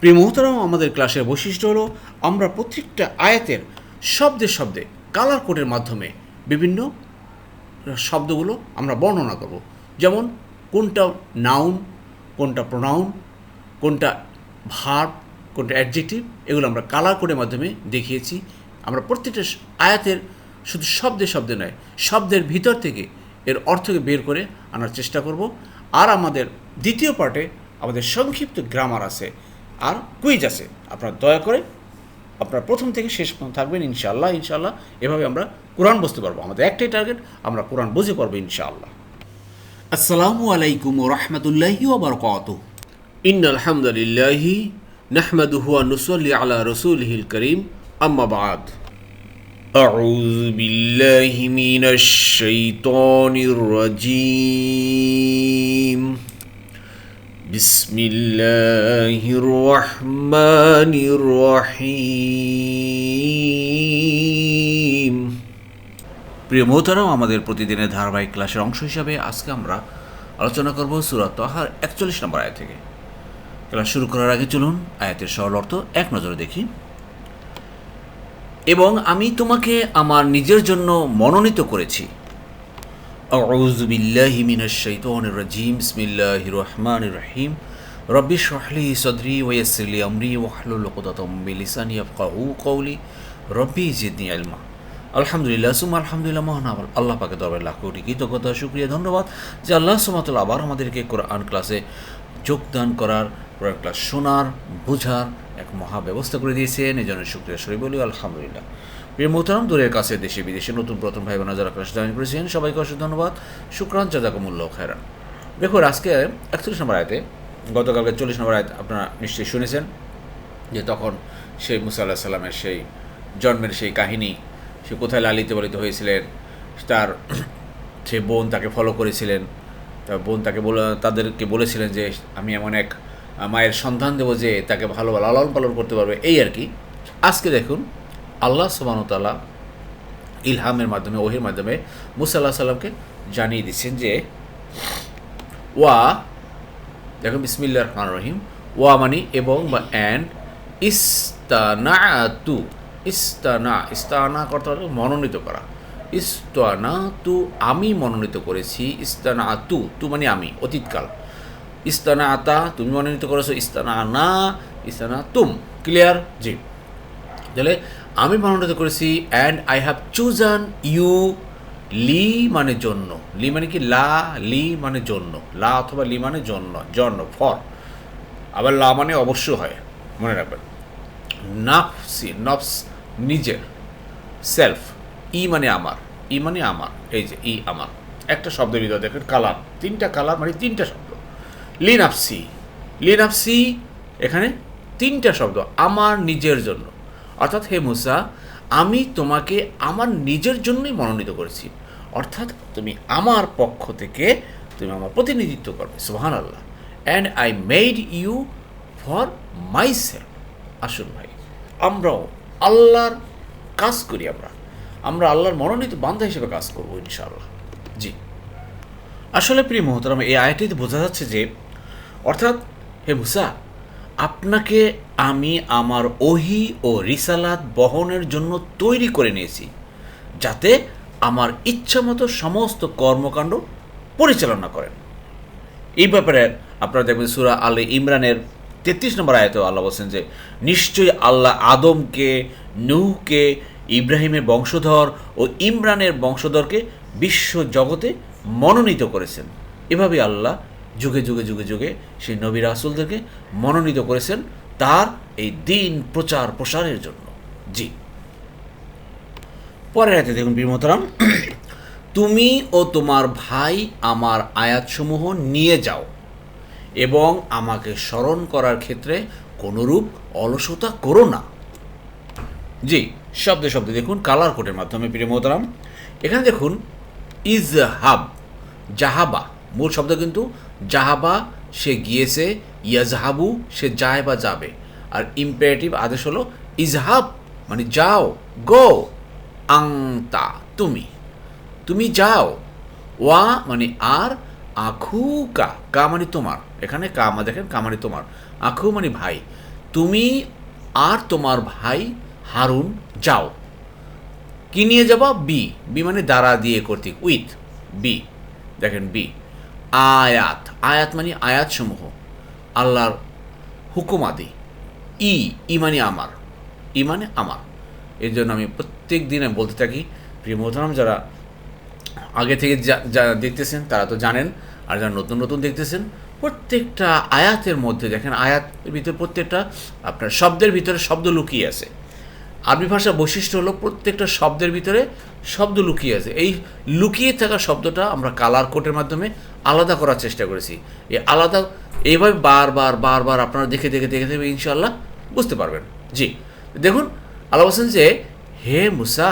প্রিয় মোহতারাম, আমাদের ক্লাসের বৈশিষ্ট্য হলো আমরা প্রত্যেকটা আয়াতের শব্দে শব্দে কালার কোডের মাধ্যমে বিভিন্ন শব্দগুলো আমরা বর্ণনা করব। যেমন, কোনটা নাউন কোনটা প্রোনাউন কোনটা ভার্ব কোনটা অ্যাডজেক্টিভ এগুলো আমরা কালার কোডের মাধ্যমে দেখিয়েছি। আমরা প্রত্যেকটা আয়াতের শুধু শব্দে শব্দে নয়, শব্দের ভিতর থেকে এর অর্থকে বের করে আনার চেষ্টা করব। আর আমাদের দ্বিতীয় পার্টে আমাদের সংক্ষিপ্ত গ্রামার আছে। আর কুইজ আছে আপনারা দয়া করে আপনারা প্রথম থেকে শেষ পর্যন্ত থাকবেন ইনশাআল্লাহ ইনশাআল্লাহ এভাবে আমরা কোরআন বুঝতে পারবো আমাদের একটাই টার্গেট আমরা কোরআন বুঝে পারবো ইনশাআল্লাহ আসসালামু আলাইকুম রহমতুল্লাহি ওবরকাত ইন আলহামদুলিল্লাহি নাহমাদুহু ওয়া নুসাল্লি আলা রাসূলিহিল কারীম আম্মা বাদ أعوذ بالله من الشيطان الرجيم بسم الله الرحمن الرحيم প্রিয় মোহতারাম আমাদের প্রতিদিনের ধারাবাহিক ক্লাসের অংশ হিসাবে আজকে আমরা আলোচনা করব সুরাত তহার একচল্লিশ নম্বর আয়াত থেকে ক্লাস শুরু করার আগে চলুন আয়াতের সরল অর্থ এক নজরে দেখি এবং আমি তোমাকে আমার নিজের জন্য মনোনীত করেছি أعوذ بالله من الشيطان الرجيم بسم الله الرحمن الرحيم رب اشرح لي صدري ويسر لي أمري واحلل عقدة من لساني يفقهوا قولي ربي زدني علما আলহামদুলিল্লাহ সুম আলহামদুলিল্লাহ মহান আবার আল্লাহ পাকে দরবার লাখ কোটি কৃতজ্ঞতা শুক্রিয়া ধন্যবাদ যে আল্লাহ সুমাতুল আবার আমাদেরকে কোরআন ক্লাসে যোগদান করার কোরআন ক্লাস শোনার বোঝার এক মহা ব্যবস্থা করে দিয়েছেন এই জন্য শুক্রিয়া শরীফ বলি আলহামদুলিল্লাহ প্রিয় মোহতারাম দূরের কাছে দেশে, বিদেশে নতুন প্রথম ভাই বোনা যারা ক্লাস জয়েন করেছেন সবাইকে অসংখ্য ধন্যবাদ। শুক্রান জাজাকুমুল্লাহ খায়রান। দেখুন, আজকে একচল্লিশ নম্বর আয়তে, গতকালকে চল্লিশ নম্বর আয়ত আপনারা নিশ্চয়ই শুনেছেন যে তখন সেই মুসা আল্লাহ সাল্লামের সেই জন্মের সেই কাহিনী, সে কোথায় লালিত পালিত হয়েছিলেন, তার সে বোন তাকে ফলো করেছিলেন, তার বোন তাকে বলে, তাদেরকে বলেছিলেন যে, আমি এমন এক মায়ের সন্ধান দেবো যে, তাকে ভালো লালন পালন করতে পারবে। এই আর কি। আজকে দেখুন আল্লাহ সুবাহতাল্লাহ ইলহামের মাধ্যমে, ওহির মাধ্যমে মুসা আল্লাহ সাল্লামকে জানিয়ে দিচ্ছেন যে, ওয়া দেখুন বিসমিল্লা রহমান রহিম, ওয়া মানি এবং বা অ্যান্ড ইস্তানাতু, ইস্তানা ইস্তানা করতে মনোনীত করা। ইস্তানা তু আমি মনোনীত করেছি ইস্তানা তু তু মানে আমি, অতীতকাল। ইস্তানা আতা তুমি মনোনীত করেছ ইস্তানা না ইস্তানা তুম ক্লিয়ার? জি। তাহলে আমি মনোনীত করেছি and I have chosen you লি মানে জন্য। লি মানে কি? লা লি মানে জন্য। লা অথবা লি মানে জন্য জন্য ফর আবার লা মানে অবশ্য হয়, মনে রাখবেন। নাফসি নফস নিজের। সেলফ ই মানে আমার। ই মানে আমার। এই যে, ই আমার। একটা শব্দের ভিতরে দেখেন, কালার। তিনটা কালার মানে তিনটা শব্দ। লিনাফসি লিনাফসি এখানে তিনটা শব্দ। আমার নিজের জন্য। অর্থাৎ হে মুসা, আমি তোমাকে আমার নিজের জন্যই মনোনীত করেছি। অর্থাৎ তুমি আমার পক্ষ থেকে তুমি আমার প্রতিনিধিত্ব করবে। সুহান আল্লাহ and I made you for myself আসুন ভাই, আমরাও আল্লাহর কাজ করি আমরা। আমরা আল্লাহর মনোনীত বান্ধা হিসেবে কাজ করব ইনশাআল্লাহ। জি। আসলে প্রিয় মহতরম, এই আয়টিতে বোঝা যাচ্ছে যে, অর্থাৎ হে মুসা আপনাকে আমি আমার ওহি ও রিসালাত বহনের জন্য তৈরি করে নিয়েছি, যাতে আমার ইচ্ছামতো সমস্ত কর্মকাণ্ড পরিচালনা করেন। এই ব্যাপারে আপনারা দেখবেন সুরা আলে ইমরানের তেত্রিশ নম্বর আয়তেও আল্লাহ বলছেন যে, নিশ্চয়ই আল্লাহ আদমকে, নূহকে, ইব্রাহিমের বংশধর ও ইমরানের বংশধরকে বিশ্ব জগতে মনোনীত করেছেন। এভাবে আল্লাহ যুগে যুগে যুগে যুগে সেই নবী রাসুলদেরকে মনোনীত করেছেন তার এই দিন প্রচার প্রসারের জন্য। জি। পরের হাতে দেখুন বিমতরাম তুমি ও তোমার ভাই আমার আয়াতসমূহ নিয়ে যাও এবং আমাকে স্মরণ করার ক্ষেত্রে কোনোরূপ অলসতা করো না। জি, শব্দে শব্দে দেখুন কালার কোডের মাধ্যমে, প্রিয় মোহতারাম। এখানে দেখুন ইজ হাব জাহাবা, মূল শব্দ কিন্তু জাহাবা সে গিয়েছে, ইয়াজহাবু, সে যায় বা যাবে। আর ইম্পারেটিভ আদেশ হলো, ইজহাব মানে যাও, গো, আংতা, তুমি তুমি যাও। ওয়া মানে আর, আখু, কা কা মানে তোমার। এখানে কা মা দেখেন, কা মানে তোমার। আখু মানে ভাই। তুমি আর তোমার ভাই হারুন, যাও। কি নিয়ে যাবা? বি। বি মানে দ্বারা দিয়ে কর্তৃক। উইথ, বি। দেখেন, বি। আয়াত আয়াত মানে আয়াত সমূহ আল্লাহর হুকুমাদি ই ই মানে আমার ই মানে আমার। এর জন্য আমি প্রত্যেক দিন আমি বলতে থাকি, প্রিয় মোহতারাম, যারা আগে থেকে যা- যারা দেখতেছেন, তারা তো জানেন, আর যারা নতুন নতুন দেখতেছেন, প্রত্যেকটা আয়াতের মধ্যে, দেখেন, আয়াতের ভিতরে প্রত্যেকটা আপনার শব্দের ভিতরে শব্দ লুকিয়ে আছে। আরবি ভাষার বৈশিষ্ট্য হলো প্রত্যেকটা শব্দের ভিতরে শব্দ লুকিয়ে আছে। এই লুকিয়ে থাকা শব্দটা আমরা কালার কোডের মাধ্যমে আলাদা করার চেষ্টা করেছি। এই আলাদা এইভাবে বারবার বারবার আপনারা দেখে দেখে দেখে দেখে ইনশাল্লাহ বুঝতে পারবেন। জি, দেখুন, আল্লাহ বলছেন যে, হে মুসা,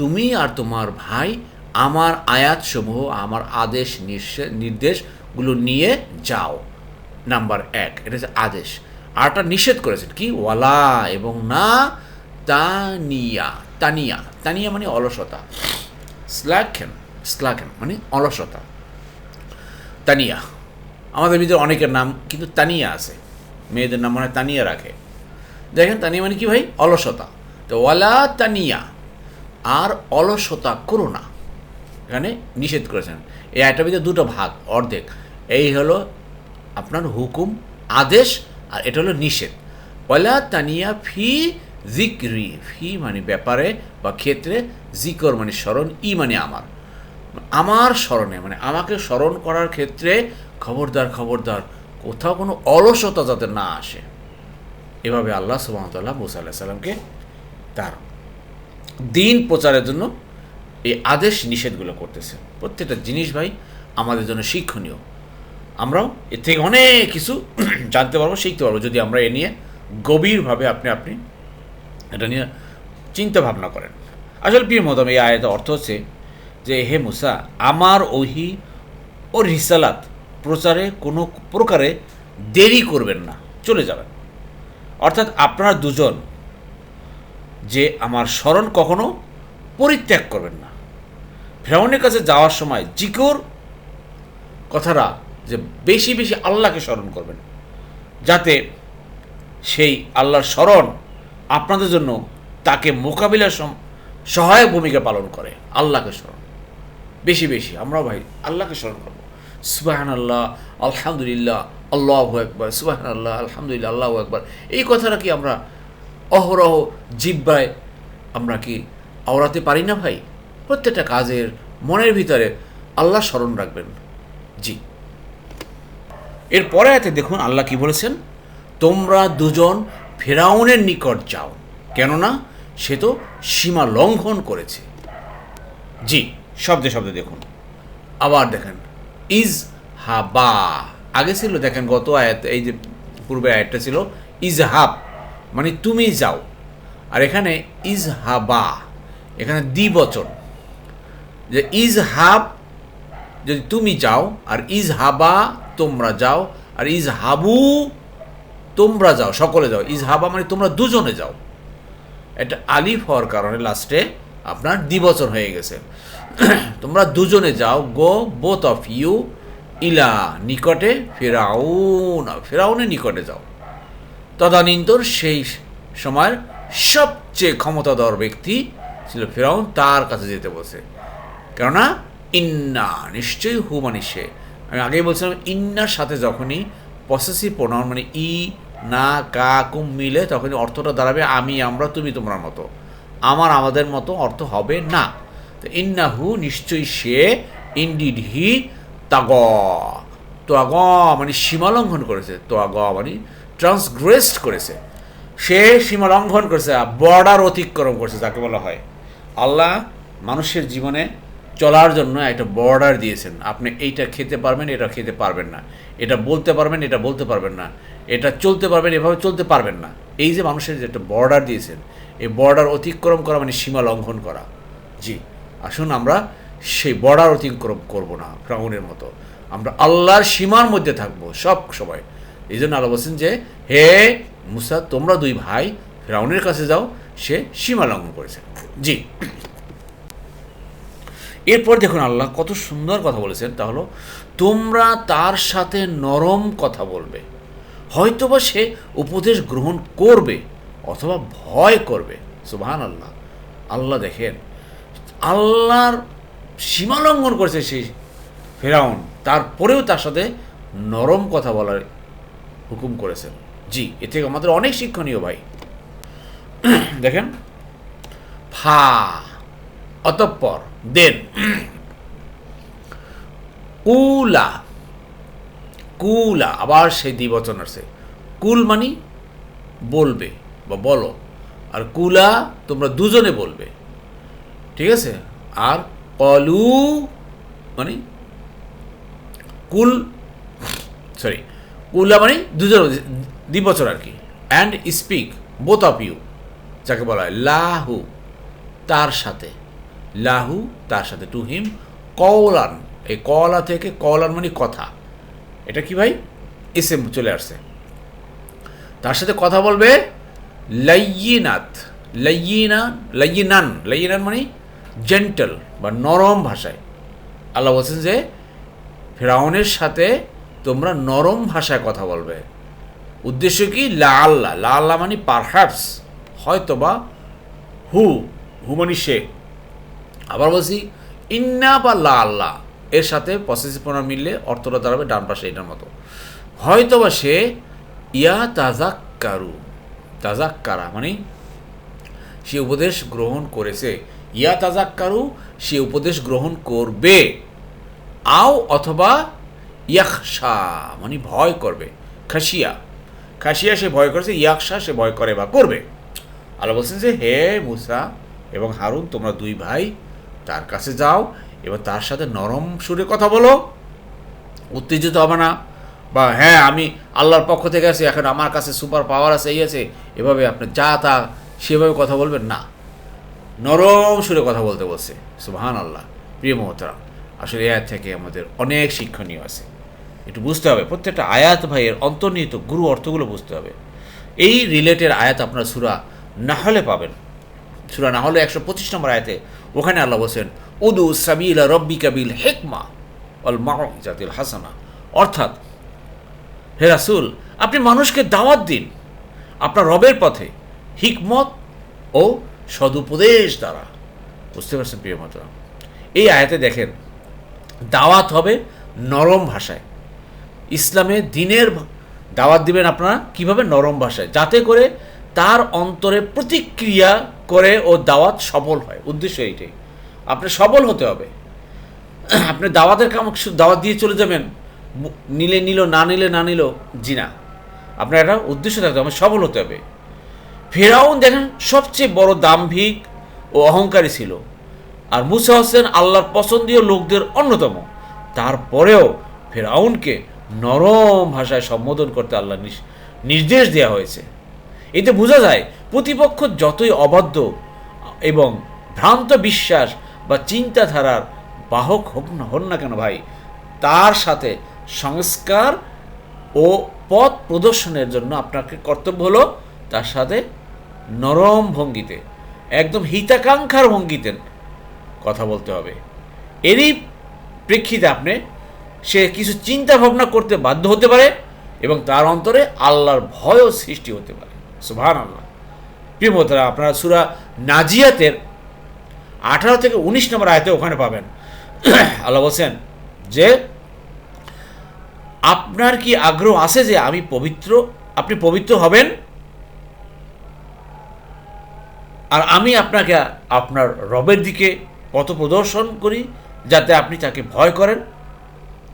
তুমি আর তোমার ভাই আমার আয়াতসমূহ, আমার আদেশ নির্দেশগুলো নিয়ে যাও। নাম্বার এক, এটা হচ্ছে আদেশ। আরটা নিষেধ করেছেন। কি? ওয়ালা এবং না তানিয়া তানিয়া তানিয়া মানে অলসতা। স্ল্যাকেন স্ল্যাকেন মানে অলসতা। তানিয়া, আমাদের ভিতরে অনেকের নাম কিন্তু তানিয়া আছে। মেয়েদের নাম মানে তানিয়া রাখে। দেখেন তানিয়া মানে কি ভাই? অলসতা। তো ওয়ালা তানিয়া, আর অলসতা করো না। এখানে নিষেধ করেছেন। এই আয়টার ভিতরে দুটো ভাগ, অর্ধেক। এই হলো আপনার হুকুম, আদেশ, আর এটা হলো নিষেধ। ওয়ালা তানিয়া ফি জিক্রি ফি মানে ব্যাপারে বা ক্ষেত্রে, জিকর মানে স্মরণ, ই মানে আমার। আমার স্মরণে মানে আমাকে স্মরণ করার ক্ষেত্রে, খবরদার খবরদার, কোথাও কোনো অলসতা যাতে না আসে। এভাবে আল্লাহ সুবাহতাল্লাহ মুসা আল্লাহ সাল্লামকে তার দিন প্রচারের জন্য এই আদেশ নিষেধগুলো করতেছে। প্রত্যেকটা জিনিস ভাই আমাদের জন্য শিক্ষণীয়। আমরাও এর থেকে অনেক কিছু জানতে পারব, শিখতে পারব। যদি আমরা এ নিয়ে গভীরভাবে আপনি আপনি এটা নিয়ে চিন্তা ভাবনা করেন। আসলে প্রিয় মতম এই আয়াতের অর্থ হচ্ছে যে, হে মুসা, আমার ওহি ও রিসালাত প্রচারে কোনো প্রকারে দেরি করবেন না, চলে যাবেন। অর্থাৎ আপনারা দুজন যে আমার স্মরণ কখনো পরিত্যাগ করবেন না। ফেরাউনের কাছে যাওয়ার সময় জিকর কথাটা যে বেশি বেশি আল্লাহকে স্মরণ করবেন, যাতে সেই আল্লাহর স্মরণ আপনাদের জন্য তাকে মোকাবিলার সহায়ক ভূমিকা পালন করে। আল্লাহকে স্মরণ। বেশি বেশি, আমরাও ভাই আল্লাহকে স্মরণ করব। সুবাহান আল্লাহ আলহামদুলিল্লাহ, আল্লাহ একবার সুবাহান আল্লাহ আলহামদুলিল্লাহ, আল্লাহ একবার এই কথাটা কি আমরা অহরহ জিব্বায় আমরা কি আওড়াতে পারি না ভাই? প্রত্যেকটা কাজের মনের ভিতরে আল্লাহ স্মরণ রাখবেন। জি। এরপরে এতে দেখুন আল্লাহ কি বলেছেন? তোমরা দুজন ফেরাউনের নিকট যাও, কেননা সে তো সীমা লঙ্ঘন করেছে। জি, শব্দে শব্দে দেখুন। আবার দেখেন, ইজ হাবা আগে ছিল, দেখেন গত আয়াত, এই যে পূর্বে আয়াতটা ছিল, ইজ হাব মানে তুমি যাও। আর এখানে ইজ হাবা এখানে দ্বিবচন। যে ইজ হাব, যদি তুমি যাও, আর ইজ হাবা তোমরা যাও, আর ইজ হাবু তোমরা যাও, সকলে যাও। ইজ হাবা মানে তোমরা দুজনে যাও। এটা আলিফ হওয়ার কারণে লাস্টে আপনার দ্বিবচন হয়ে গেছে। তোমরা দুজনে যাও গো বোথ অফ ইউ ইলা নিকটে ফেরাউন, ফেরাউনের নিকটে যাও। তদানীন্তর সেই সময়ের সবচেয়ে ক্ষমতাধর ব্যক্তি ছিল ফেরাউন, তার কাছে যেতে বসে কেননা, ইন্না, নিশ্চয়ই হু মানে সে। আমি আগেই বলছিলাম, ইন্নার সাথে যখনই পসেসিভ প্রোনাউন মানে ই না কা কুম মিলে তখনই অর্থটা দাঁড়াবে, আমি, আমরা, তুমি তোমরা মতো। আমার, আমাদের মতো অর্থ হবে না। তো ইন্নাহু, নিশ্চয়ই সে ইন্ডিড হি তাগ। তোয়াগ মানে সীমালঙ্ঘন করেছে। তোয়াগ মানে ট্রান্সগ্রেসড করেছে। সে সীমা লঙ্ঘন করেছে বর্ডার অতিক্রম করেছে, যাকে বলা হয়। আল্লাহ মানুষের জীবনে চলার জন্য একটা বর্ডার দিয়েছেন। আপনি এইটা খেতে পারবেন, এটা খেতে পারবেন না। এটা বলতে পারবেন, এটা বলতে পারবেন না। এটা চলতে পারবেন, এভাবে চলতে পারবেন না। এই যে মানুষের যে একটা বর্ডার দিয়েছেন, এই বর্ডার অতিক্রম করা মানে সীমা লঙ্ঘন করা। জি, আসুন আমরা সেই বর্ডার অতিক্রম করব না, ফ্রাউনের মতো। আমরা আল্লাহর সীমার মধ্যে থাকব সব সময়। এই জন্য আল্লাহ বলছেন যে, হে মুসা, তোমরা দুই ভাই ফ্রাউনের কাছে যাও, সে সীমা লঙ্ঘন করেছে। জি। এরপর দেখুন আল্লাহ কত সুন্দর কথা বলেছেন, তা হলো, তোমরা তার সাথে নরম কথা বলবে। হয়তোবা সে উপদেশ গ্রহণ করবে অথবা ভয় করবে। সুবাহান আল্লাহ আল্লাহ দেখেন, আল্লাহর সীমা লঙ্ঘন করেছে সেই ফেরাউন, তারপরেও তার সাথে নরম কথা বলার হুকুম করেছেন। জি, এ থেকে আমাদের অনেক শিক্ষণীয় ভাই। দেখেন, ফা অতঃপর দেন কুলা কুলা, আবার সেই দ্বিবচন আসছে কুল মানি বলবে বা বলো, আর কুলা তোমরা দুজনে বলবে। ঠিক আছে? আর কলু মানে কুল সরি কুলা মানে দুজন, দ্বিবচন আর কি। And speak both of you যাকে বলা হয় লাহু, তার সাথে। লাহু, তার সাথে টু হিম কওলান। এই কলা থেকে কওলান মানে কথা। এটা কি ভাই? এসে চলে আসছে। তার সাথে কথা বলবে লাইয়িনাত। লাইয়িনা, লাইয়িনান। লাইয়িনান মানে জেন্টাল বা নরম ভাষায়। আল্লাহ বলছেন যে, ফেরাউনের সাথে তোমরা নরম ভাষায় কথা বলবে। উদ্দেশ্য কি? লা আল্লাহ। লা আল্লাহ মানে পারহ্যাপস হয়তো বা হু হু মানে সে। আবার বলছি, ইন্না বা লা আল্লাহ। এর সাথে পসেসিভ প্রণাম মিললে অর্থটা দাঁড়াবে ডান পাশে এটার মতো। হয়তো বা সে, ইয়া তাজাক্কারু তাজাক্কারা মানে সে উপদেশ গ্রহণ করেছে। ইয়া তাজাক্কারু সে উপদেশ গ্রহণ করবে। আও অথবা ইয়াকশা মানে ভয় করবে। খাসিয়া খাসিয়া সে ভয় করেছে ইয়াকশা সে ভয় করে বা করবে। আল্লাহ বলছেন যে, হে মুসা এবং হারুন, তোমরা দুই ভাই তার কাছে যাও, এবার তার সাথে নরম সুরে কথা বলো। উত্তেজিত হবে না। বা হ্যাঁ আমি আল্লাহর পক্ষ থেকে আছি, এখন আমার কাছে সুপার পাওয়ার আছে, এই আছে, এভাবে আপনি যা তা সেভাবে কথা বলবেন না। নরম সুরে কথা বলতে বলছে। সুবহান আল্লাহ প্রিয় মহতরা আসলে এর থেকে আমাদের অনেক শিক্ষণীয় আছে। একটু বুঝতে হবে, প্রত্যেকটা আয়াত ভাইয়ের অন্তর্নিহিত গুরু অর্থগুলো বুঝতে হবে। এই রিলেটেড আয়াত আপনারা সুরা না হলে পাবেন। সুরা না হলে একশো পঁচিশ নম্বর আয়াতে ওখানে আল্লাহ বলছেন, উদু সাবিলা রব্বি কাবিল হেকমা অল জাতিল হাসানা। অর্থাৎ, হে রাসুল, আপনি মানুষকে দাওয়াত দিন, আপনার রবের পথে হিকমত ও সদুপদেশ দ্বারা। বুঝতে পারছেন প্রিয় মাত্রা এই আয়াতে দেখেন, দাওয়াত হবে নরম ভাষায়। ইসলামে দিনের দাওয়াত দিবেন আপনারা কীভাবে? নরম ভাষায়। যাতে করে তার অন্তরে প্রতিক্রিয়া করে ও দাওয়াত সফল হয়। উদ্দেশ্য এইটাই। আপনি সফল হতে হবে। আপনি দাওয়াতের কাম দাওয়াত দিয়ে চলে যাবেন। নিলে নিল, না নিলে না নিল জি না আপনার একটা উদ্দেশ্য থাকতে হবে, সফল হতে হবে। ফেরাউন দেখেন, সবচেয়ে বড় দাম্ভিক ও অহংকারী ছিল। আর মুসা হোসেন আল্লাহর পছন্দীয় লোকদের অন্যতম। তারপরেও ফেরাউনকে নরম ভাষায় সম্বোধন করতে আল্লাহ নির্দেশ দেওয়া হয়েছে। এতে বোঝা যায় প্রতিপক্ষ যতই অবাধ্য এবং ভ্রান্ত বিশ্বাস বা চিন্তাধারার বাহক হোক না হন না কেন ভাই, তার সাথে সংস্কার ও পথ প্রদর্শনের জন্য আপনাকে কর্তব্য হলো তার সাথে নরম ভঙ্গিতে, একদম হিতাকাঙ্ক্ষার ভঙ্গিতে কথা বলতে হবে। এরই প্রেক্ষিতে আপনি সে কিছু চিন্তা ভাবনা করতে বাধ্য হতে পারে এবং তার অন্তরে আল্লাহর ভয়ও সৃষ্টি হতে পারে। সুভান আল্লাহ প্রিয় আপনারা সুরা নাজিয়াতের আঠারো থেকে উনিশ নম্বর আয়তে ওখানে পাবেন। আল্লাহ বলছেন যে, আপনার কি আগ্রহ আছে যে আমি পবিত্র, আপনি পবিত্র হবেন? আর আমি আপনাকে, আপনার রবের দিকে পথ প্রদর্শন করি যাতে আপনি তাকে ভয় করেন।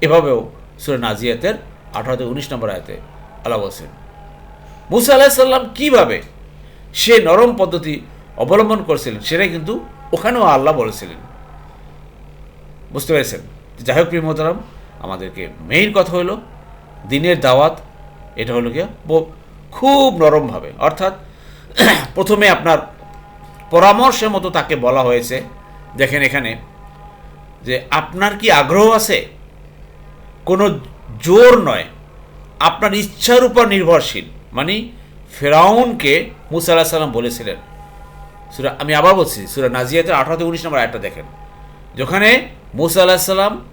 এভাবেও সুরে নাজিয়াতের আঠারো থেকে উনিশ নম্বর আয়তে আল্লাহ বলছেন। মুসা আলাহিসাল্লাম কীভাবে সে নরম পদ্ধতি অবলম্বন করেছিলেন সেটাই কিন্তু ওখানেও আল্লাহ বলেছিলেন। বুঝতে পেরেছেন? যাই হোক, প্রিয় মোহতারাম, আমাদেরকে মেইন কথা হলো, দিনের দাওয়াত, এটা হলো ব- খুব নরমভাবে। অর্থাৎ প্রথমে আপনার পরামর্শের মতো তাকে বলা হয়েছে। দেখেন এখানে যে আপনার কি আগ্রহ আছে? কোনো জোর নয়। আপনার ইচ্ছার উপর নির্ভরশীল। মানে ফেরাউনকে মুসা আল্লাহ সাল্লাম বলেছিলেন। সুরা আমি আবার বলছি, সুরা নাজিয়াতের আঠারোতে উনিশ নম্বর একটা দেখেন। যেখানে মুসা আল্লাহ সাল্লাম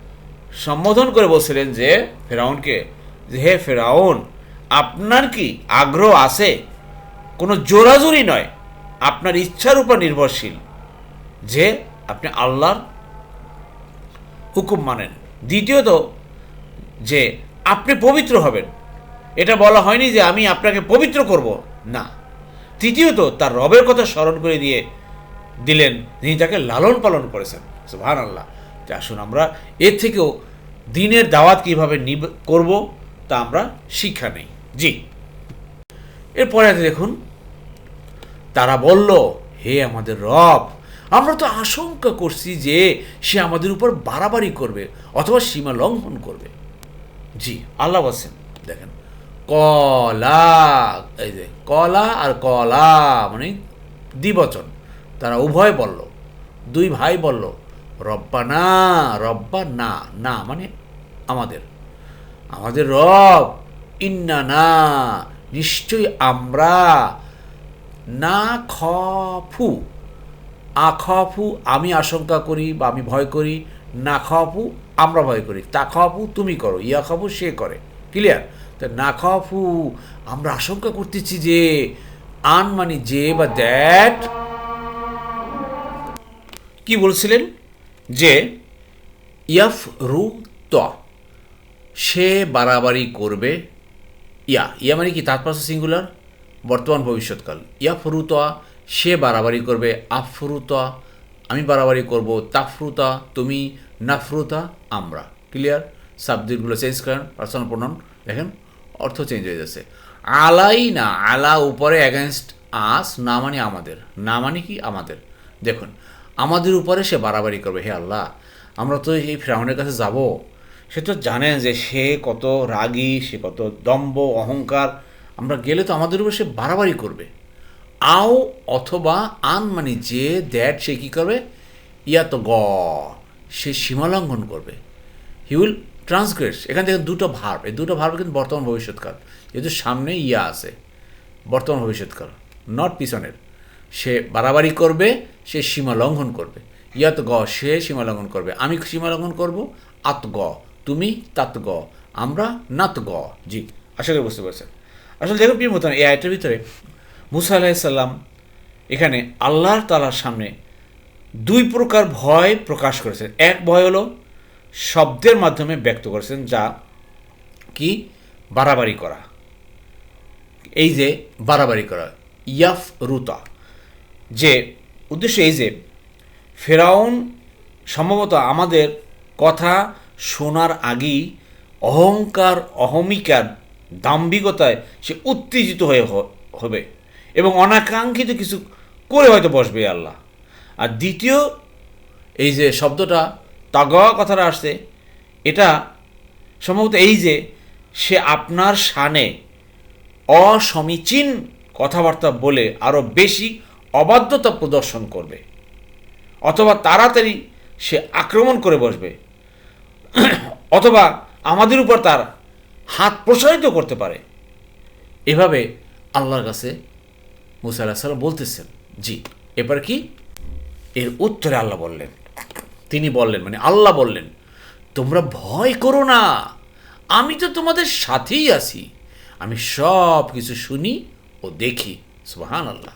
সম্বোধন করে বলছিলেন যে, ফেরাউনকে, যে হে ফেরাউন, আপনার কি আগ্রহ আছে? কোনো জোরাজুরি নয়। আপনার ইচ্ছার উপর নির্ভরশীল। যে আপনি আল্লাহর হুকুম মানেন। দ্বিতীয়ত, যে আপনি পবিত্র হবেন। এটা বলা হয়নি যে আমি আপনাকে পবিত্র করব। না। তৃতীয়ত, তার রবের কথা স্মরণ করে দিয়ে দিলেন। তিনি তাকে লালন পালন করেছেন। সুহান আল্লাহ আসুন আমরা, এর থেকেও দিনের দাওয়াত কীভাবে নিব, করব, তা আমরা শিক্ষা নেই। জি। এরপরে দেখুন, তারা বলল, হে আমাদের রব, আমরা তো আশঙ্কা করছি যে সে আমাদের উপর বাড়াবাড়ি করবে অথবা সীমা লঙ্ঘন করবে। জি, আল্লাহ বলছেন, দেখেন কলা, এই যে কলা আর কলা মানে দ্বিবচন। তারা উভয় বলল, দুই ভাই বলল, রব্বা না রব্বা না না মানে আমাদের। আমাদের রব, ইন্না না, নিশ্চয়ই আমরা না খফু। আখফু আমি আশঙ্কা করি বা আমি ভয় করি, না খফু, আমরা ভয় করি। তা খফু, তুমি করো, ইয়া খফু, সে করে। ক্লিয়ার তা না খফু আমরা আশঙ্কা করতেছি যে আন মানে যে বা দ্যাট। কি বলছিলেন? যে ইয়াফ রু ত সে বাড়াবাড়ি করবে। ইয়া ইয়া মানে কি? তাৎপর্য সিঙ্গুলার বর্তমান ভবিষ্যৎকাল। ইয়া ফরুতা সে বাড়াবাড়ি করবে। আফরুতা আমি বাড়াবাড়ি করব। তাফরুতা তুমি নাফরুতা আমরা। ক্লিয়ার সাবজেক্টগুলো চেঞ্জ করেন পার্সোনাল প্রণন দেখেন। অর্থ চেঞ্জ হয়ে যাচ্ছে। আলাই না, আলা উপরে অ্যাগেনস্ট আস না মানে আমাদের। না মানে কি? আমাদের। দেখুন, আমাদের উপরে সে বাড়াবাড়ি করবে, হে আল্লাহ। আমরা তো এই ফ্রাউনের কাছে যাব। সে তো জানেন যে সে কত রাগী, সে কত দম্ভ, অহংকার। আমরা গেলে তো আমাদের উপর সে বাড়াবাড়ি করবে। আও অথবা আন মানে যে দ্যাট সে কী করবে? ইয়া তো গ সে সীমালঙ্ঘন করবে। হি উইল ট্রান্সগ্রেস এখান থেকে দুটো ভার্ব এই দুটো ভার্ব কিন্তু বর্তমান ভবিষ্যৎকাল। যেহেতু সামনে ইয়া আছে, বর্তমান ভবিষ্যৎকাল নট পিছনের। সে বাড়াবাড়ি করবে, সে সীমা লঙ্ঘন করবে। ইয়াত গ, সে সীমা লঙ্ঘন করবে। আমি সীমা লঙ্ঘন করব, আত গ, তুমি তাত গ, আমরা নাত গ, জি, আশা করি বুঝতে পারছেন। আসলে দেখুন প্রিয় মতন, এই আয়টার ভিতরে মুসা আলাহিসাল্লাম এখানে আল্লাহর তালার সামনে দুই প্রকার ভয় প্রকাশ করেছেন। এক ভয় হলো শব্দের মাধ্যমে ব্যক্ত করেছেন, যা কি? বাড়াবাড়ি করা। এই যে বাড়াবাড়ি করা ইয়াফ রুতা যে উদ্দেশ্য এই যে ফেরাউন সম্ভবত আমাদের কথা শোনার আগেই অহংকার, অহমিকার, দাম্ভিকতায় সে উত্তেজিত হয়ে হবে এবং অনাকাঙ্ক্ষিত কিছু করে হয়তো বসবে আল্লাহ। আর দ্বিতীয়, এই যে শব্দটা তাগা কথাটা আসছে। এটা সম্ভবত এই যে, সে আপনার শানে অসমীচীন কথাবার্তা বলে আরও বেশি অবাধ্যতা প্রদর্শন করবে। অথবা তাড়াতাড়ি সে আক্রমণ করে বসবে। অথবা আমাদের উপর তার হাত প্রসারিত করতে পারে। এভাবে আল্লাহর কাছে মুসা আল্লাহ সাল্লাম বলতেছেন। জি, এবার কি? এর উত্তরে আল্লাহ বললেন তিনি বললেন মানে আল্লাহ বললেন, তোমরা ভয় করো না। আমি তো তোমাদের সাথেই আছি। আমি সব কিছু শুনি ও দেখি। সুবাহান আল্লাহ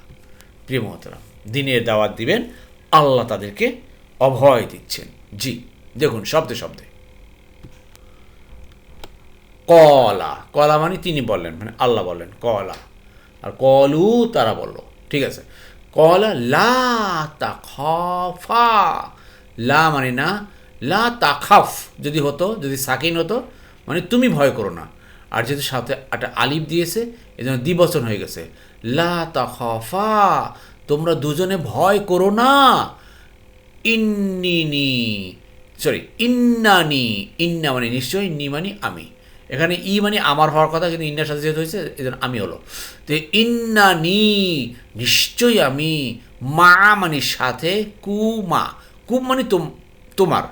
প্রিয় মহতরাম দিনের দাওয়াত দিবেন, আল্লাহ তাদেরকে অভয় দিচ্ছেন। জি, দেখুন, শব্দে শব্দে। কলা কলা মানে তিনি বললেন মানে আল্লাহ বললেন, কলা। আর কলু তারা বলল, ঠিক আছে? কলা লা তাখফা। লা মানে না, লা তাখাফ যদি হতো, যদি সাকিন হতো মানে তুমি ভয় করো না। আর যেহেতু সাথে একটা আলিফ দিয়েছে এই জন্য দ্বিবচন হয়ে গেছে। লা তাখফা, তোমরা দুজনে ভয় করো না। ইন্নিনি সরি ইন্নানি ইন্না মানে নিশ্চয়ই, নি মানে আমি। এখানে ই মানে আমার হওয়ার কথা, কিন্তু ইন্নার সাথে যেহেতু হয়েছে এই আমি হলো। তো ইন্নানি নিশ্চয়ই আমি, মা মানে সাথে কুমা কুম মানে তোম, তোমার।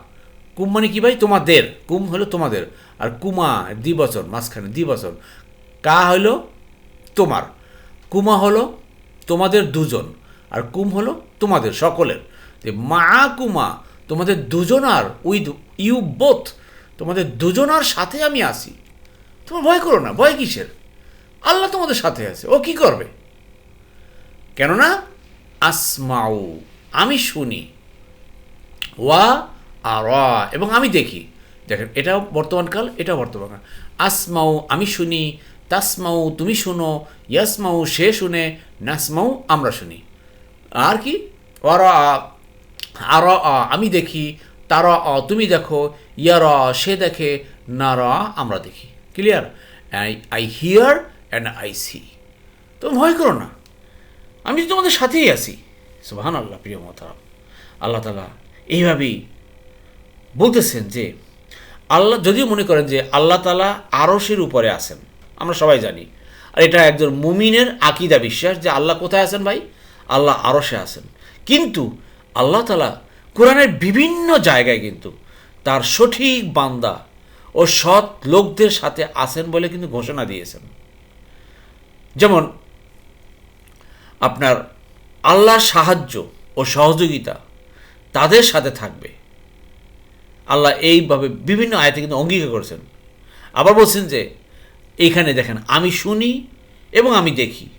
কুম মানে কি ভাই? তোমাদের। কুম হলো তোমাদের। আর কুমা, দ্বিবচন, মাঝখানে দ্বিবচন। কা হলো তোমার। কুমা হলো তোমাদের দুজন। আর কুম হলো তোমাদের, সকলের। যে মা কুমা, তোমাদের দুজনার উইথ ইউ বোথ, তোমাদের দুজনার সাথে আমি আসি তোমার ভয় করো না, ভয় কিসের? আল্লাহ তোমাদের সাথে আছে, ও কি করবে? কেননা, আসমাউ, আমি শুনি। ওয়া আর এবং আমি দেখি। দেখেন, এটাও বর্তমানকাল এটাও বর্তমানকাল আসমাউ, আমি শুনি। তাসমাউ, তুমি শুনো। ইয়াসমাউ, সে শুনে। নাসমাউ, আমরা শুনি। আর কি? আর আর আমি দেখি। তারা তুমি দেখো। ইয়ার সে দেখে। না র, আমরা দেখি। Clear I hear and I see তুমি ভয় করো না। আমি তো তোমাদের সাথেই আছি। সুবাহান আল্লাহ প্রিয় মতারাম আল্লাহ তালা এইভাবেই বলতেছেন যে আল্লাহ যদিও মনে করেন যে আল্লাহ তালা আরসের উপরে আছেন, আমরা সবাই জানি। আর এটা একজন মুমিনের আকিদা বিশ্বাস যে আল্লাহ কোথায় আছেন ভাই? আল্লাহ আরসে আছেন। কিন্তু আল্লাহ তালা কোরআনের বিভিন্ন জায়গায় কিন্তু তার সঠিক বান্দা ও সৎ লোকদের সাথে আছেন বলে কিন্তু ঘোষণা দিয়েছেন। যেমন আপনার আল্লাহর সাহায্য ও সহযোগিতা তাদের সাথে থাকবে। আল্লাহ এইভাবে বিভিন্ন আয়তে কিন্তু অঙ্গীকার করেছেন। আবার বলছেন যে এইখানে দেখেন, আমি শুনি এবং আমি দেখি।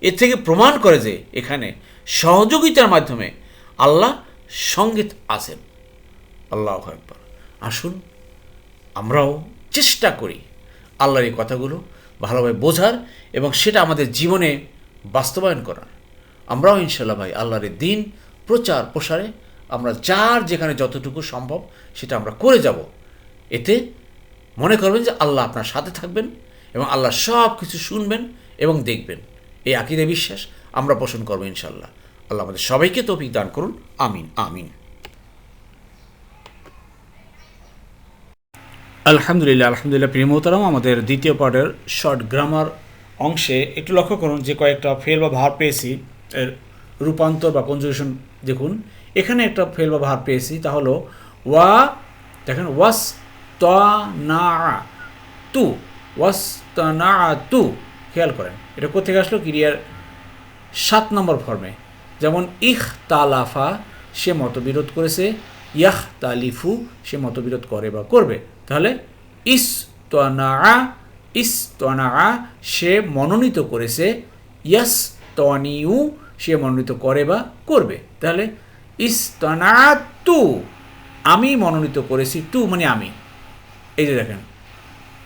এর থেকে প্রমাণ করে যে, এখানে সহযোগিতার মাধ্যমে আল্লাহ সংগীত আছেন। আল্লাহ একবার আসুন, আমরাও চেষ্টা করি আল্লাহর এই কথাগুলো ভালোভাবে বোঝার এবং সেটা আমাদের জীবনে বাস্তবায়ন করার। আমরাও ইনশাল্লাহ ভাই আল্লাহর এই দিন প্রচার প্রসারে আমরা যার যেখানে যতটুকু সম্ভব সেটা আমরা করে যাব। এতে মনে করবেন যে আল্লাহ আপনার সাথে থাকবেন এবং আল্লাহ সব কিছু শুনবেন এবং দেখবেন। এই আকিদে বিশ্বাস আমরা পোষণ করব ইনশাল্লাহ আল্লাহ আমাদের সবাইকে তৌফিক দান করুন। আমিন আমিন। আলহামদুলিল্লাহ আলহামদুলিল্লাহ, প্রিয় মোহতারাম, আমাদের দ্বিতীয় পার্টের শর্ট গ্রামার অংশে একটু লক্ষ্য করুন যে কয়েকটা ফেল বা ভার পেয়েছি। এর রূপান্তর বা কনজুগেশন দেখুন। এখানে একটা ফেল বা ভার পেয়েছি, তা হলো ওয়া, দেখেন ওয়াস ত না তু ওয়াস ত না তু খেয়াল করেন, এটা কোথেকে আসলো? ক্রিয়ার সাত নম্বর ফর্মে যেমন ইহ তালাফা সে মতবিরোধ করেছে ইয়াহ তালিফু সে মতবিরোধ করে বা করবে। তাহলে ইস তনা ইস তনা সে মনোনীত করেছে ইয়াস তনিউ সে মনোনীত করে বা করবে। তাহলে ইস তনা তু আমি মনোনীত করেছি তু মানে আমি। এই যে দেখেন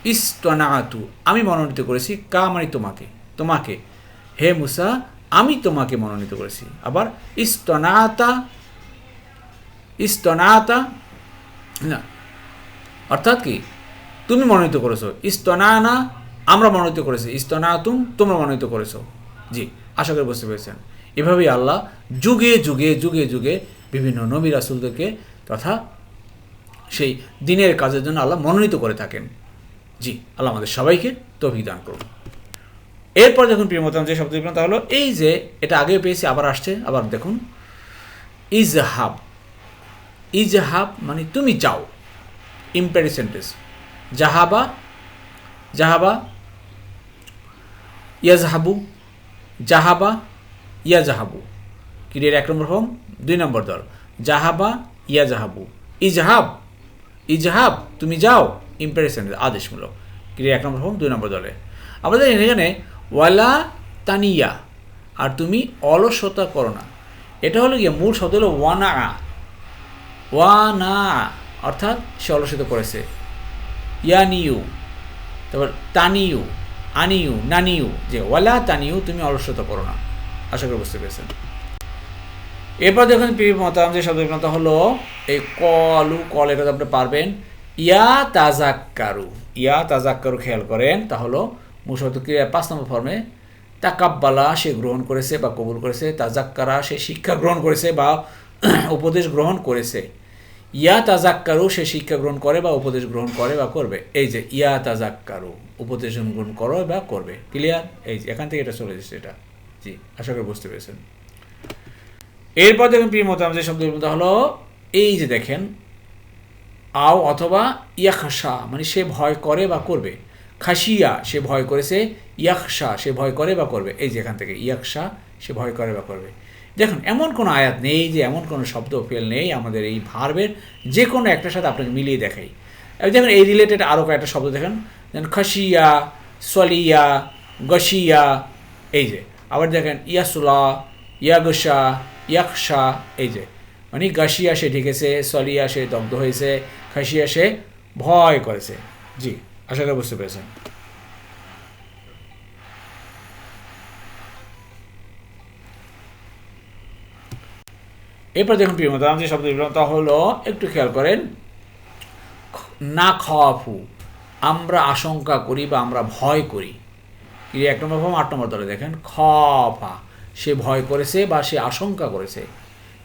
ইস তনা তু আমি মনোনীত করেছি কা মানে তোমাকে তোমাকে। হে মুসা, আমি তোমাকে মনোনীত করেছি। আবার ইস্তনাতা ইস্তনাতা, না। অর্থাৎ কি? তুমি মনোনীত করেছ। ইস্তনানা, আমরা মনোনীত করেছি। ইস্তনাতুম, তোমরা মনোনীত করেছ। জি, আশা করি বুঝতে পেরেছেন। এভাবেই আল্লাহ যুগে যুগে যুগে যুগে বিভিন্ন নবী রাসুলদেরকে তথা সেই দিনের কাজের জন্য আল্লাহ মনোনীত করে থাকেন। জি, আল্লাহ আমাদের সবাইকে তৌফিক দান করুন। এরপর দেখুন প্রিয় মতাম যে শব্দ তা হলো এই যে এটা আগেও পেয়েছি, আবার আসছে, আবার দেখুন। ইজহাব। ইজহাব মানে তুমি যাও। ইম্প্যারি সেন্টেন্স জাহাবা জাহাবা, ইয়াজহাবু, জাহাবা ইয়া জাহাবু। ক্রিয়ার এক নম্বর ফর্ম? দুই নম্বর দল। জাহাবা, ইয়া জাহাবু। ইজহাব ইজহাব তুমি যাও। ইম্প্যারি সেন্টেন্স আদেশমূলক। ক্রিয়া এক নম্বর ফর্ম, দুই নম্বর দলে। আমাদের এখানে, ওয়ালা তানিয়া, আর তুমি অলসতা করো না। এটা হলো গিয়ে মূল শব্দ হলো ওয়ানা। ওয়ানা, অর্থাৎ সে অলসতা করেছে। ইয়ানিউ, তারপর তানিউ, আনিউ, নানিউ, যে ওয়ালা তানিউ, তুমি অলসতা করো না। আশা করি বুঝতে পেরেছেন। এরপর দেখুন প্রিয় মতাম যে শব্দ হলো, এই কলু কল এটা আপনি পারবেন। ইয়া তাজাক্কারু ইয়া তাজাক্কারু খেয়াল করেন, তা হলো মুসত ক্রিয়া পাঁচ নম্বর ফর্মে, তাকাব্বালা, সে গ্রহণ করেছে বা কবুল করেছে, তাজাক্কারা, সে শিক্ষা গ্রহণ করেছে বা উপদেশ গ্রহণ করেছে। ইয়া তাজাক্কারু, সে শিক্ষা গ্রহণ করে বা উপদেশ গ্রহণ করে বা করবে। এই যে, ইয়া তাজাক্কারু, উপদেশ গ্রহণ করো বা করবে। ক্লিয়ার এই যে, এখান থেকে এটা চলে যাচ্ছে এটা। জি, আশা করি বুঝতে পেরেছেন। এরপর দেখুন প্রিয় মতো আমাদের শব্দ হলো, এই যে দেখেন, আও অথবা ইয়াখাসা মানে সে ভয় করে বা করবে। খাসিয়া সে ভয় করেছে ইয়াকশা সে ভয় করে বা করবে। এই যে এখান থেকে ইয়াকশা সে ভয় করে বা করবে। দেখুন, এমন কোনো আয়াত নেই যে এমন কোনো শব্দ ফেল নেই আমাদের এই ভার্বের যে কোনো একটার সাথে আপনাকে মিলিয়ে দেখাই। দেখুন, এই রিলেটেড আরও কয়েকটা শব্দ দেখেন। যেমন খাসিয়া সলিয়া, গশিয়া, এই যে। আবার দেখেন ইয়াসুলা ইয়াগসা ইয়াকশা এই যে। মানে গাশিয়া সে ঢেকেছে সলিয়া সে দগ্ধ হয়েছে খাসিয়া সে ভয় করেছে। জি, আশা করি বুঝতে পেরেছেন। এরপর দেখুন প্রিয় মতো যে শব্দ বিভ্রাম তা হলো, একটু খেয়াল করেন, না খাওয়াফু আমরা আশঙ্কা করি বা আমরা ভয় করি। কি এক নম্বর ফর্ম, আট নম্বর দলে দেখেন খফা সে ভয় করেছে বা সে আশঙ্কা করেছে।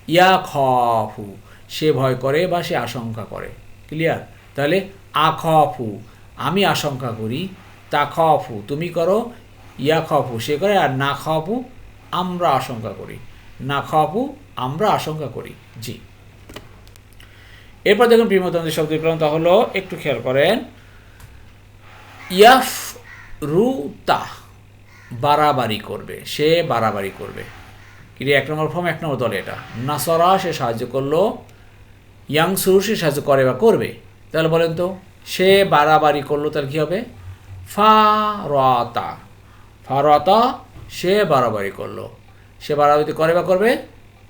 ইয়া খফু সে ভয় করে বা সে আশঙ্কা করে। ক্লিয়ার তাহলে আ, খ, ফু। আমি আশঙ্কা করি, তা খ, ফু। তুমি করো, ইয়া খ, ফু। সে করে, আর না খ, ফু, আমরা আশঙ্কা করি। না খ, ফু, আমরা আশঙ্কা করি। জি। এরপর দেখুন প্রিমতন্ত্রের শব্দ বিক্রম, তা হলো, একটু খেয়াল করেন। ইয়াফ রু, তা। বাড়াবাড়ি করবে, সে বাড়াবাড়ি করবে। কিন্তু এক নম্বর ফর্ম, এক নম্বর দলে এটা। নাসরা সে সাহায্য করল ইয়াংসুর সে সাহায্য করে বা করবে। তাহলে বলেন তো, সে বাড়াবাড়ি করল, তাহলে কী হবে? ফা রতা ফা রতা সে বাড়াবাড়ি করল। সে বাড়াবাড়ি করে বা করবে?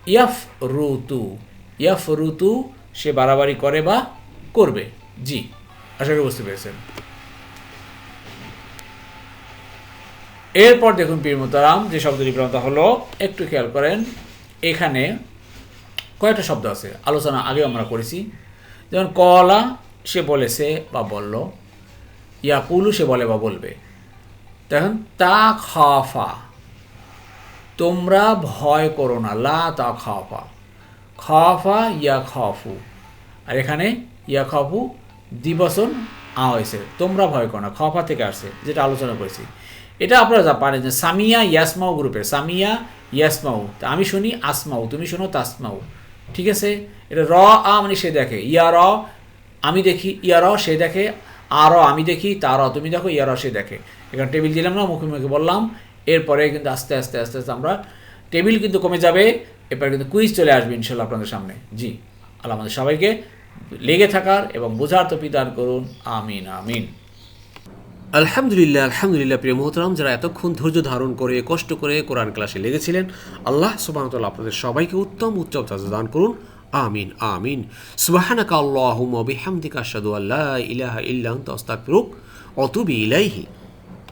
ইয়াফ রুতু ইয়াফ রুতু সে বাড়াবাড়ি করে বা করবে। জি, আশা করি বুঝতে পেরেছেন। এরপর দেখুন পীর মোতারাম যে শব্দটি প্রণত হলো, একটু খেয়াল করেন, এখানে কয়েকটা শব্দ আছে, আলোচনা আগে আমরা করেছি। যেমন, কলা, সে বলেছে বা বলল ইয়া ইয়াকুলু, সে বলে বা বলবে। দেখুন, তা খাফা, তোমরা ভয় করো না, লা তা খাফা খাফা ইয়া খাফু। আর এখানে, ইয়া খাফু দিবসন আ হয়েছে, তোমরা ভয় করো না, খাফা থেকে আসছে, যেটা আলোচনা করেছি। এটা আপনারা পারেন যে সামিয়া ইয়াসমাউ গ্রুপের, সামিয়া ইয়াসমাউ। আমি শুনি আসমাউ, তুমি শোনো তাসমাউ। ঠিক আছে? এটা র, আ মানে সে দেখে, ইয়া র, আমি দেখি, ইয়া র সে দেখে আর আমি দেখি তার তুমি দেখো, ইয়া র সে দেখে। এখানে টেবিল দিলাম না, মুখে মুখে বললাম। এরপরে কিন্তু আস্তে আস্তে আস্তে আস্তে আমরা টেবিল কিন্তু কমে যাবে। এরপরে কিন্তু কুইজ চলে আসবে ইনশাল্লাহ আপনাদের সামনে। জি, আল্লাহ আমাদের সবাইকে লেগে থাকার এবং বোঝার তো দান করুন। আমিন আমিন। আলহামদুলিল্লাহ আলহামদুলিল্লাহ, প্রিয় মোহতরাম, যারা এতক্ষণ ধৈর্য ধারণ করে, কষ্ট করে কোরআন ক্লাসে লেগেছিলেন, আল্লাহ সুবাহতাল আপনাদের সবাইকে উত্তম উচ্চম দান করুন। আমিন আমিন। সুবাহানাকা আল্লাহুম্মা বিহামদিকা আশহাদু আল্লা ইলাহা ইল্লাহ তস্তাক আস্তাগফিরুক অতুবি ইলাইহি।